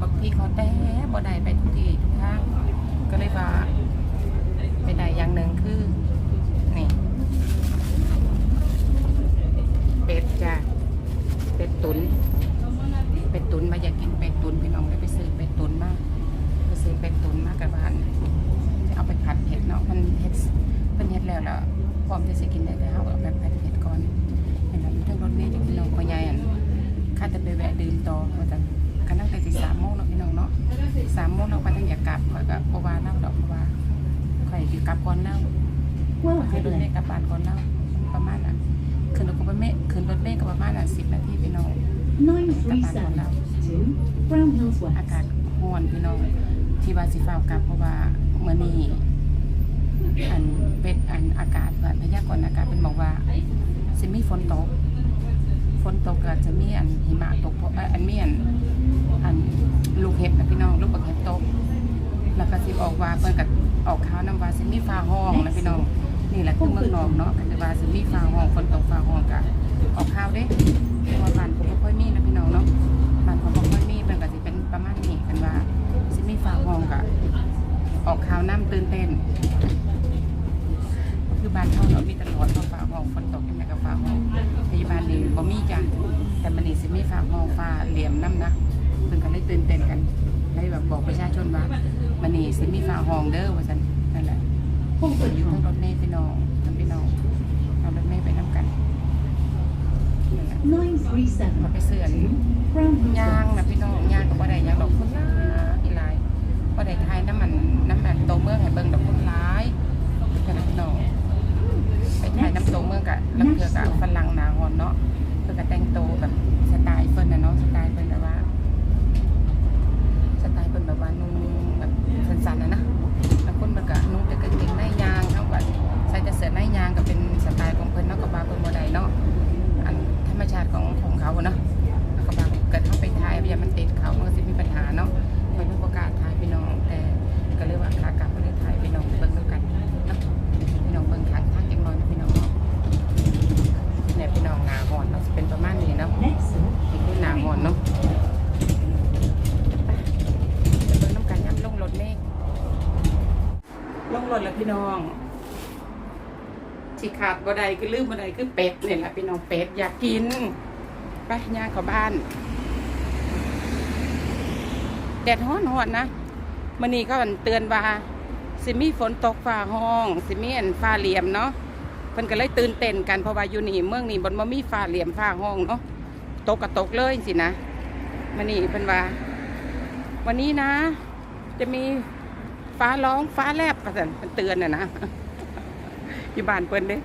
บักพีเขาแต่บ่ได้ไปทุกที่ทุกทางก็เลยว่าไปได้อย่างหนึ่งคือนี่เป็ดจ้ะเป็ดตุนเป็ดตุนมาอยากกินเป็ดตุนพี่น้องได้ไปซื้อเป็ดตุนมาไปซื้อเป็ดตุนมากับบ้านจะเอาไปผัดเผ็ดเนาะมันเผ็ดเพิ่นเฮ็ดแล้วล้วพร้อมที่จะกินได้แล้วเอาแบบผัดเผ็ดก่อนเห็นไหมทั้งรถเมล์จากพี่น้องพ่อใหญ่อันข้าจะไปแวะดื่มต่อเพราจะกั นตั้งแต่ที่สามโมงเนาะพี่น้องเนาะสามโมงเราไปตั้งอยากกลับข่อยก็บว่าเล่าดอกบวาข่อยอยู่กลับก่อนเล่า Well ให้ ahead รถเม left. ล์กลับบ้านก่อนเล่าประมาณน่ะขึ้นรถก็เมล์ขึ้นรถเมล์ก็ประมาณน่ะสิบนาทีพี่น้อง937 Brown Hills อา West. กาศร้อนพี่น้องที่ว่าสิฟ้าวกลับเพราะว่าเมื่อนี้อันเป็นอันอากาศแบบพยากรณ์อากาศเป็นบอกว่าสิมีฝนตก ฝนตกก็จะมีอันหิมะตกเพราะอันมีอันอันลูกเห็บนะพี่น้องลูกบักเห็บตก แล้วก็สิบอกว่าเพิ่นก็ออกข่าวนํว่าสิมีฟ้าห้องนะพี่น้องนี่แหละคือเมืองนอกเนาะก็คือว่าสิมีฟ้าห้องฝนตกฟ้าห้องก็ออกข่าวเด้เพราะว่าบ้านผมบ่ค่อยมีนะพี่น้องเนาะบ้านผมบ่ค่อยมีมันก็สิเป็นประมาณนี้กันว่าสิมีฟ้าห้องก็ออกข่าวน้ำตื่นเต้นคือบ้าน จ้ะแต่มันนี่สิมีฟ้าห้องฟ้าเหลี่ยมน้ำนะเพิ่นก็เลยตื่นเต้นกันเลยแบบบอกประชาชนว่ามันนี่สิมีฟ้าห้องเด้อว่าซั่นนั่นแหละพุ่งเปิดอยู่ทั้งรถเมล์พี่น้องทั้งพี่น้องเอารถเมล์ไปนํกันนั่นแหละก็ไป937เสื่อน Brown Hills ย่าง West. นะพี่น้องย่างก็บ่ได้ย่างดอกคนร้ายอีหลายบ่ได้ทายน้ำมันน้ำมันโตเมืองให้เบ่ได้คือลืมบ่ได้คือเป็ดเนี่ยแหละพี่น้องเป็ดอยากกินไปย่างเข้าบ้านแดดฮ้อนฮ้อนนะมันนี้ก็เตือนว่าสิมีฝนตกฟ้าห้อง สิมีอันฟ้าเหลี่ยมเนาะเพิ่นก็เลยตื่นเต้นกันเพราะว่าอยู่นี่เมืองนี้บนบ่มีฟ้าเหลี่ยมฟ้าห้องเนาะตกก็ตกเลยสินะมันนี่เพิ่นว่า วันนี้นะ จะมีฟ้าร้องฟ้าแลบประสันเพิ่นเตือนน่ะนะอยู่บ้านเพิ่นเด้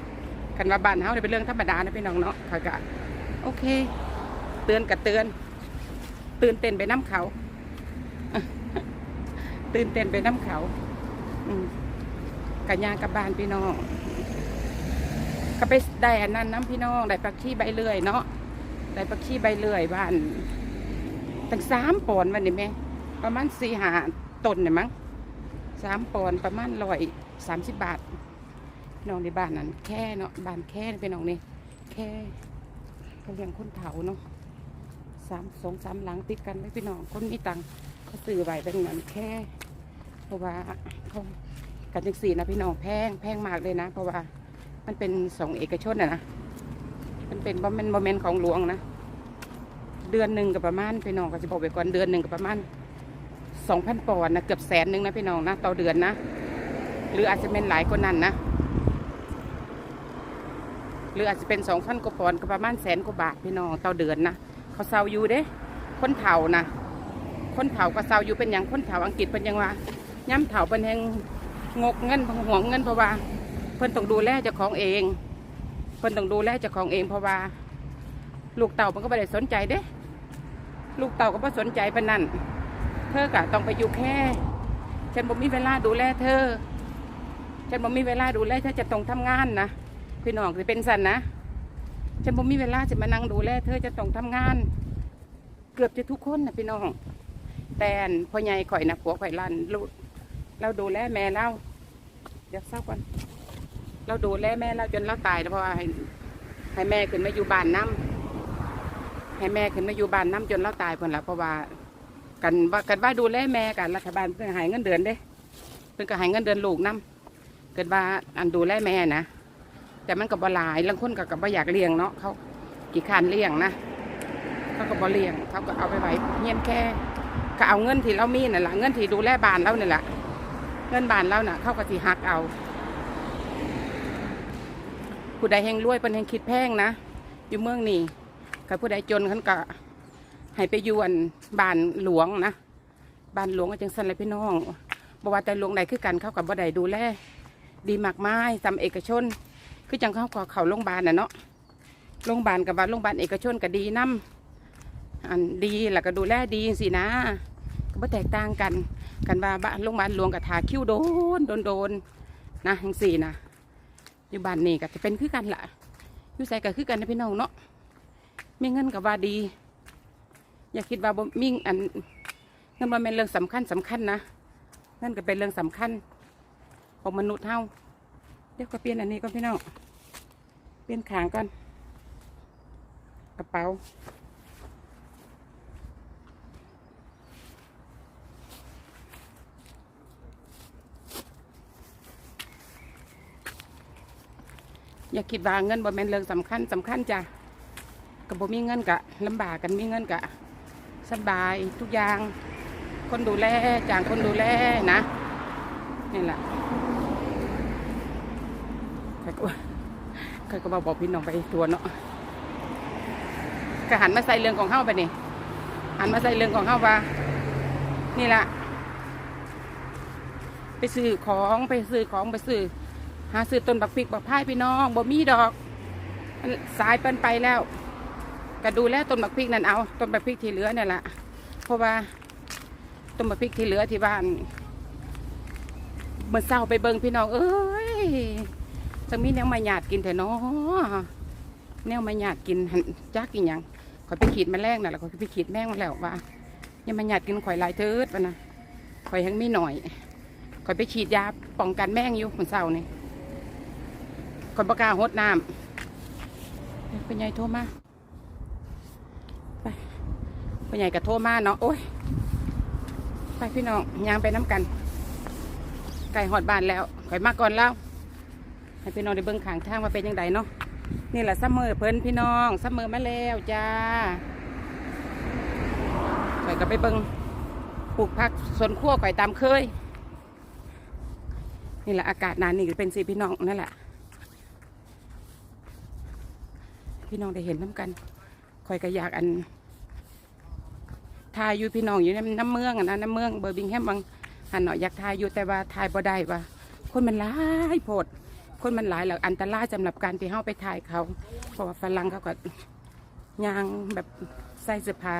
คันว่าบ้านเฮาเนี่ยเป็นเรื่องธรรมดานะพี่น้องเนาะเขาก็โอเค เตือนกับเตือน ตื่นเต้นไปน้ำเขา ตื่นเต้นไปน้ำเขาอืมกันยางกับบ้านพี่น้องก็ไปได้อันนั้นน้ำพี่น้องได้ปักขี้ใบเลื่อยเนาะได้ปักขี้ใบเลื่อยบ้านตั้งสามปอนด์วันนี้ไหมประมาณสี่หาต้นเนี่ยมั้งสามปอนด์ประมาณร้อยสามสิบบาท น้องในบ้านนั้นแค่เนาะบ้านแค่พี่น้องนี่แค่เขาเลี้ยงคนเถาเนาะสามสองสามหลังติดกันเลยพี่น้องคนมีตังเขาซื้อไว้เป็นเงินแค่เพราะว่าเขากันจังสี่นะพี่น้องแพงแพงมากเลยนะ เพราะว่ามันเป็นสองเอกชนอะนะมันเป็นบ่แม่นบ่แม่นของหลวงนะเดือนหนึ่งกับประมาณพี่น้องก็จะบอกไปก่อนเดือนหนึ่งกับประมาณสองพันปอนด์นะเกือบแสนหนึ่งนะพี่น้องนะต่อเดือนนะ หรืออาจจะเป็นหลายกว่านั้นนะ หรืออาจจะเป็นสองพันกว่าปอนด์ก็ประมาณแสนกว่าบาทพี่น้องต่อเดือนนะเขาเซาอยู่เด้ คนเฒ่านะคนเฒ่าก็เซาอยู่เป็นอย่างคนเฒ่าอังกฤษเป็นหยังว่าย้ำเฒ่าเป็นแหงงกเงินห่วงเงินเพราะว่า เพิ่นต้องดูแลเจ้าของเอง เพิ่นต้องดูแลเจ้าของเองเพราะว่า ลูกเต่ามันก็ไม่ได้สนใจเด้ ลูกเต่าก็ไม่สนใจปานนั่นเธอกะต้องไปอยู่แค่ ฉันบ่มีเวลาดูแลเธอ ฉันบ่มีเวลาดูแลเธอจะต้องทำงานนะ พี่น้องจะเป็นสันนะฉันบ่มีเวลาจะมานั่งดูแลเธอจะต้องทำงาน เกือบจะทุกคนนะพี่น้อง แต่อันพ่อใหญ่ข่อยนะผัวข่อยลันลูกเราดูแลแม่เราเดี๋ยวเศร้าก่อนเราดูแลแม่เราจนเราตายแล้วเพราะว่าให้ให้แม่ขึ้นมาอยู่บ้านน้ำให้แม่ขึ้นมาอยู่บ้านน้ำจนเราตายเพิ่นละเพราะว่ากันว่ากันว่าดูแลแม่กันรัฐบาลเพิ่นใหายเงินเดือนเด้เพิ่นก็ใหายเงินเดือนลูกน้ำเกิดว่าอันดูแลแม่นะ แต่มันก็บ่หลายบางคนก็ก็บ่อยากเลี้ยงเนาะเขากี่คร้านเลี้ยงนะเขาก็บ่เลี้ยงเขาก็เอาไปไว้เงียนแค่ก็เอาเงินที่เรามีนั่นแหละเงินที่ดูแลบ้านเราเนี่แหละเงินบ้านเราน่ะ เขาก็สิหักเอาผู้ใดแห่งรวยเป็นแห่งคิดแพงนะอยู่เมืองนี่กับผู้ใดจนเขาก็ให้ไปยวนบ้านหลวงนะบ้านหลวงก็จังสันเลยพี่น้องบอกว่าแต่หลวงใดคือกันเขากับบ่ได้ดูแลดีมากมายสำเอกชน คือจังเขาก็เขาโรงพยาบาลน่ะเนาะโรงพยาบาลกับว่าโรงพยาบาลเอกชนก็ดีนํอันดีแล้วก็ดูแลดีสินะ ก็บ่แตกต่างกัน กันว่าบ้านโรงพยาบาลหลวงกับทาคิ้วโดนโดนโดนนะทั้งสี่นะอยู่บ้านนี่ก็จะเป็นคือกันละอยู่ใส่ก็คือกันนะพี่น้องเนาะมีเงินกับว่าดี อย่าคิดว่าบ่มีอันเงินมันเป็นเรื่องสำคัญสำคัญนะเงินก็เป็นเรื่องสำคัญของมนุษย์เฮา เดี๋ยวก็เปลี่ยนอันนี้ก่อนพี่น้อง เปลี่ยนขางก่อน กระเป๋า อย่าคิดว่าเงินบ่แม่นเรื่องสำคัญสำคัญจ้ะกับบ่มีเงินกะลำบากกันมีเงินกะสบายทุกอย่าง คนดูแลจ้างคนดูแลนะนี่แหละใครก็ ใครก็บอกบอกพี่น้องไปตัวเนาะก็หันมาใส่เรื่องของเฮาไปนี่หันมาใส่เรื่องของเฮาว่านี่แหละไปซื้อของไปซื้อของไปซื้อหาซื้อต้นบักพริกบักพายพี่น้องบ่มีดอกสายเปินไปแล้วก็ดูแลต้นบักพริกนั่นเอาต้นบักพริกที่เหลือเนี่ยแหละเพราะว่าต้นบักพริกที่เหลือที่บ้านเมื่อเศร้าไปเบิ่งพี่น้องเอ้ย จะมีแนวมาหยาดกินแต่น้อแนวมาหยาดกินจักกินยังข่อยไปขีดแมลงน่ะแล้วข่อยไปขีดแมงมาแล้วว่าอย่ามาหยาดกินข่อยลายเทิดวะนะข่อยยังไมีหน่อยข่อยไปฉีดยาป้องกันแมงอยู่เมื่อเศร้านี่คนประกล้าหดน้ำเป็นไงโทรมาไปเป็นไงกับโทรมาเนาะโอ้ยไปพี่น้องยางไปน้ำกัน ไก่หอดบ้านแล้วข่อยมาก่อนแล้ว ให้พี่น้องได้เบิ่งขางทางว่าเป็นยังไงเนาะนี่แหละซัมเมอร์เพิ่นพี่น้องซัมเมอร์มาแล้วจ้าข่อยก็ไปเบิ่งปลูกผักสวนครัวข่อยตามเคย นี่แหละอากาศนานนี่ก็เป็นสิพี่น้องนั่นแหละพี่น้องได้เห็นน้ำกันคอยก็อยากอันทายอยู่พี่น้องอยู่ในน้ำเมืองอะนะน้ำเมืองเบอร์บิงแฮมบางหันหน่อยอยากทายอยู่แต่ว่าทายบ่ได้ว่าคนมันหลายโพด คนมันหลายแล้วอันตรายสำหรับการที่เฮาไปถ่ายเขาเพราะว่าฝรั่งเขาก็ยางแบบใส่เสื้อผ้า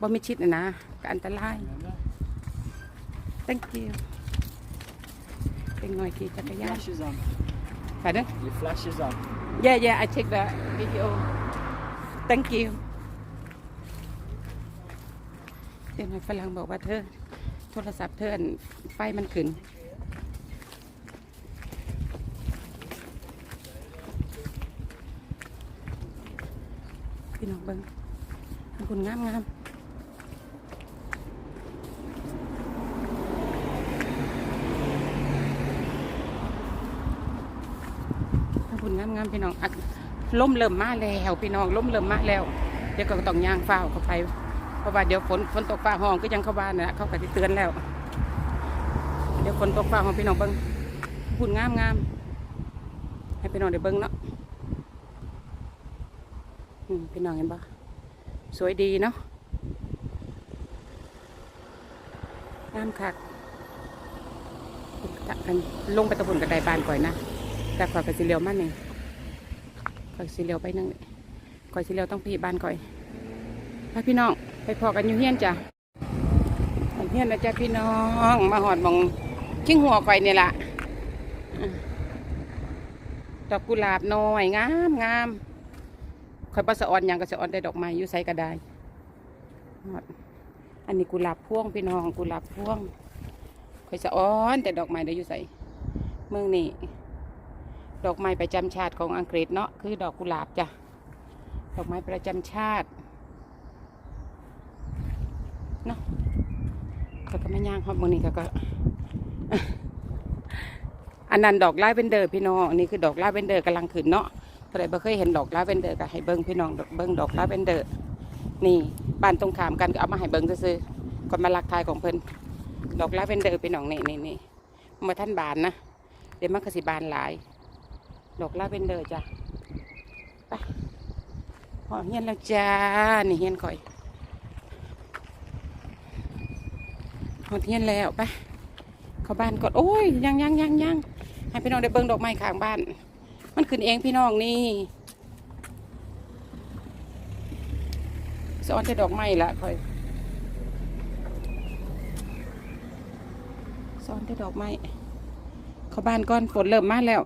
บ่มิดชิดนะนะก็อันตราย thank you เป็นหน่อยขี่จักรยาน Flashes on. ไปเด้อ Your flashes on. Yeah, yeah, I check the video. Thank you. เดี๋ยวหน่อยฝรั่งบอกว่าเธอ โทรศัพท์เธออันไฟมันขึ้น พี่น้องเบิ้งทำคุณงามงามคุณงามงามพี่น้องอะล่มเริ่มมาแล้วพี่น้องล่มเริ่มมาแล้ว เดี๋ยวก็ต้องย่างฟ้าเข้าไป เพราะว่าเดี๋ยวฝนฝนตกฟ้าห้องก็ยังเข้าบ้านนะเขาก็จะเตือนแล้ว เดี๋ยวฝนตกฟ้าห้องพี่น้องเบิ้งคุณงามงามให้พี่น้องได้เบิ้งเนาะ พี่น้องเห็นปะสวยดีเนาะงามคักกันลงไปตะบนกระไดบานก่อยนะ แต่ข่อยกับสีเหลียวมาหนึ่งข่อยสีเหลียวไปหนึ่งข่อยสีเหลียวต้องพี่บานก่อยไปพี่น้องไปพอกันอยู่เฮียนจ้ะเฮียนนะจ้ะพี่น้อง มาหอดมองชิงหัวข่อยเนี่ยล่ะดอกกุหลาบน้อยงามงาม อยประสะออนยังก็สะออนได้ดอกไม้อยู่ใส่ก็ได้อันนี้กุหลาบพวงพี่น้องกุหลาบพวงข่อยสะออนแต่ดอกไม้ได้อยู่ใส่เมืองนี่ดอกไม้ประจำชาติของอังกฤษเนาะคือดอกกุหลาบจ้ะดอกไม้ประจำชาติเนาะก็ก็ไม่ย่างครับมือนี้ก็ก็อันนั้นดอกลาเวนเดอร์พี่น้องอันนี้คือดอกลาเวนเดอร์กำลังขึ้นเนาะ ใครบ่เคยเห็นดอกลาเวนเดอร์ก็ให้เบิ้งพี่น้องเบิ้งดอกลาเวนเดอร์ นี่บ้านตรงขามกันก็เอามาให้เบิ้งซื้อๆก่อนมาลักทายของเพิ่นดอกลาเวนเดอร์พี่น้องนี่นี่นี่มาท่านบานนะเดี๋ยวมันก็สิบานหลาย ดอกลาเวนเดอร์จ้ะไปพอเฮียนแล้วจ้านี่เฮียนข่อยพอเฮียนแล้วไปเข้าบ้านก่อนโอ้ยยังยังยังยังให้พี่น้องได้เบิ่งดอกไม้ข้างบ้าน มันขึ้นเองพี่น้องนี่สอนแต่ดอกไม้ละค่อยสอนแต่ดอกไม้เขาบ้านก่อนฝนเริ่มมาแล้ว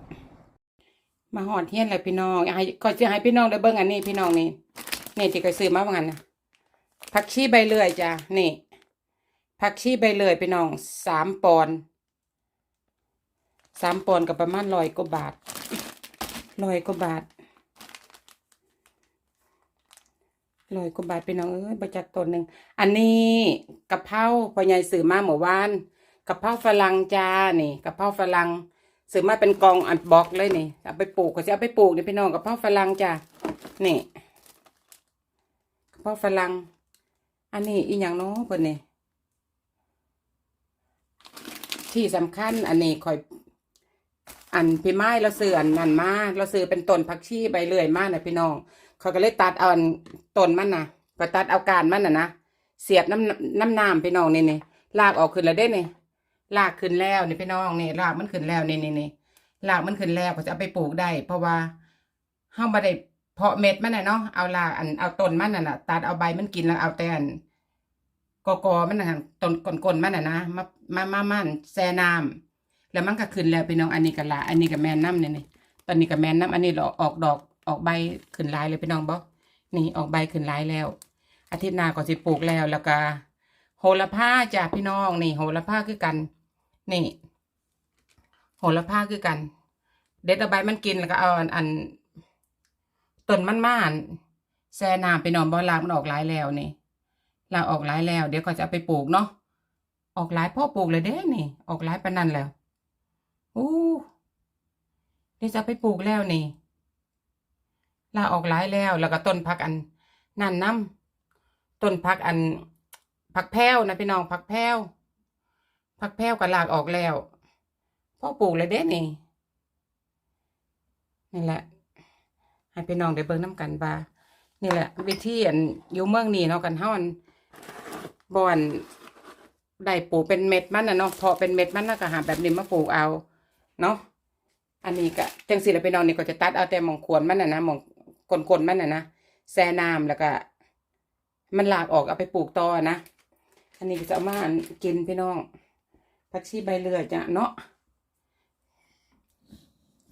มาหอดเทียนเลยพี่น้องให้ก่อนจะให้พี่น้องได้เบิ่งอันนี้พี่น้องนี่เนี่ยที่เคยซื้อมาว่างั้นนะผักชีใบเลื่อยจ้ะนี่ผักชีใบเลื่อยพี่น้องสามปอนด์สามปอนด์กับประมาณร้อยกว่าบาท ร้อยกว่าบาทร้อยกว่าบาทพี่น้องเอ้ยประจักต้นหนึ่งอันนี้กะเพราพ่อใหญ่ซื้อมาเมื่อวานกะเพราฝรั่งจ้านี่กะเพราฝรั่งซื้อมาเป็นกองอันบล็อกเลยนี่เอาไปปลูกก็จะเอาไปปลูกนี่พี่น้องกะเพราฝรั่งจ้านี่กะเพราฝรั่งอันนี้อีหยังนาะเพิ่นนี่ที่สำคัญอันนี้คอย อันพี่ไม้เราซื้ออันนั้นมาเราซื้อเป็นต้นผักชีใบเลื่อยมานะพี่น้องเขาก็เลยตัดเอาอันต้นมันนะก็ตัดเอาการมันนะนะเสียบน้ำน้ำน้ำพี่น้องนี่นี่ลากออกขึ้นแล้วได้นี่ลากขึ้นแล้วนี่พี่น้องนี่ลากมันขึ้นแล้วนี่นี่นี่ลากมันขึ้นแล้วก็จะเอาไปปลูกได้ เพราะว่าเฮาบ่ได้เพาะเม็ดมันน่ะเนาะเอาลากอันเอาต้นมันน่ะนะตัดเอาใบมันกินแล้วเอาแต่อันกอกอมันนะต้นก้นๆมันน่ะนะมามามามันแซ่น้ำ แล้วมันก็ขึ้นแล้วพี่น้องอันนี้ก็ละอันนี้ก็แมนน้ำเนี่ยนี่ตอนนี้ก็แมนน้ำอันนี้ดอกออกดอกออกใบขึ้นลายเลยพี่น้องบอกนี่ออกใบขึ้นลายแล้ว อาทิตย์หน้าก็สิปลูกแล้วแล้วก็โหระพาจ้ะพี่น้องนี่โหระพาคือกันนี่โหระพาคือกัน เด็ดเอาใบมันกินแล้วก็เอาอันอันต้นมันม่านแซ่น้ำไปนอนบ่ลามันออกหลายแล้วนี่ลาออกหลายแล้ว เดี๋ยวก็จะไปปลูกเนาะออกหลายพ่อปลูกเลยเด้นี่ ออกหลายปนันแล้ว ดี๋ยวจะไปปลูกแล้วนี่ลาออกหลายแล้ว แล้วก็ต้นพักอันนั่นน้ำต้นพักอันผักแพ้วนะพี่น้องผักแพ้วผักแพ้วก็ลากออกแล้วพ่อปลูกเลยเด้นี่นี่แหละให้พี่น้องได้เบิ่งน้ำกันว่านี่แหละ วิธีอันอยู่เมืองนี่เนาะกันเฮาอันบอนได้ปลูกเป็นเม็ดมันนะเนาะพาะเป็นเม็ดมันแล้วก็หาแบบนี้มาปลูกเอา เนาะ อันนี้ก็จังสิแล้วพี่น้องนี่ก็จะตัดเอาแต่หมองขวนมันน่ะนะหมองกลนๆมันน่ะนะแซ่น้ำแล้วก็ มันหลากออกเอาไปปลูกต่อนะอันนี้ก็จะเอามากินพี่น้องผักชีใบเลื่อยจ้ะเนาะ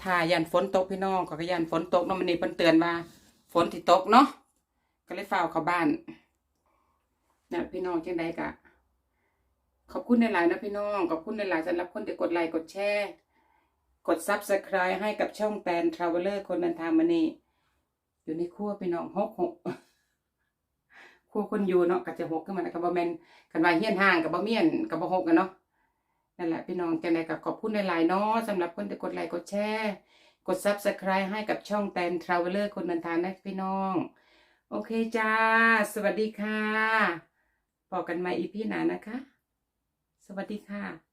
ถ้ายันฝนตกพี่น้องก็ยันฝนตกเนาะมันนี่เพิ่นเตือนว่า ฝนที่ตกเนาะก็เลยฝ้าเข้าบ้านนะพี่น้องจังใดกะขอบคุณในหลายนะพี่น้องขอบคุณในหลายสำหรับคนที่กดไลค์กดแชร์ กดซับสไคร b e ให้กับช่องแตนทราเวลเลอร์คนเดินทางมานี่อยู่ในครัวพี่น้องหกหกครัวคนอยู่เนาะก็จะหกขึ้นมาแล้วก็บ่แมนกันว่าเฮียนห่างกับบ่เมียนกับบ่หกกันเนาะนั่นแหละพี่น้องจังใดก็ขอบคุณในหลายๆเนาะสำหรับคนที่กดไลค์กดแชร์กด subscribe ให้กับช่องแตนทราเวลเลอร์คนเดินทางนะพี่น้อง โอเคจ้า สวัสดีค่ะบอกกันใหม่อีพี่หนานะคะ สวัสดีค่ะ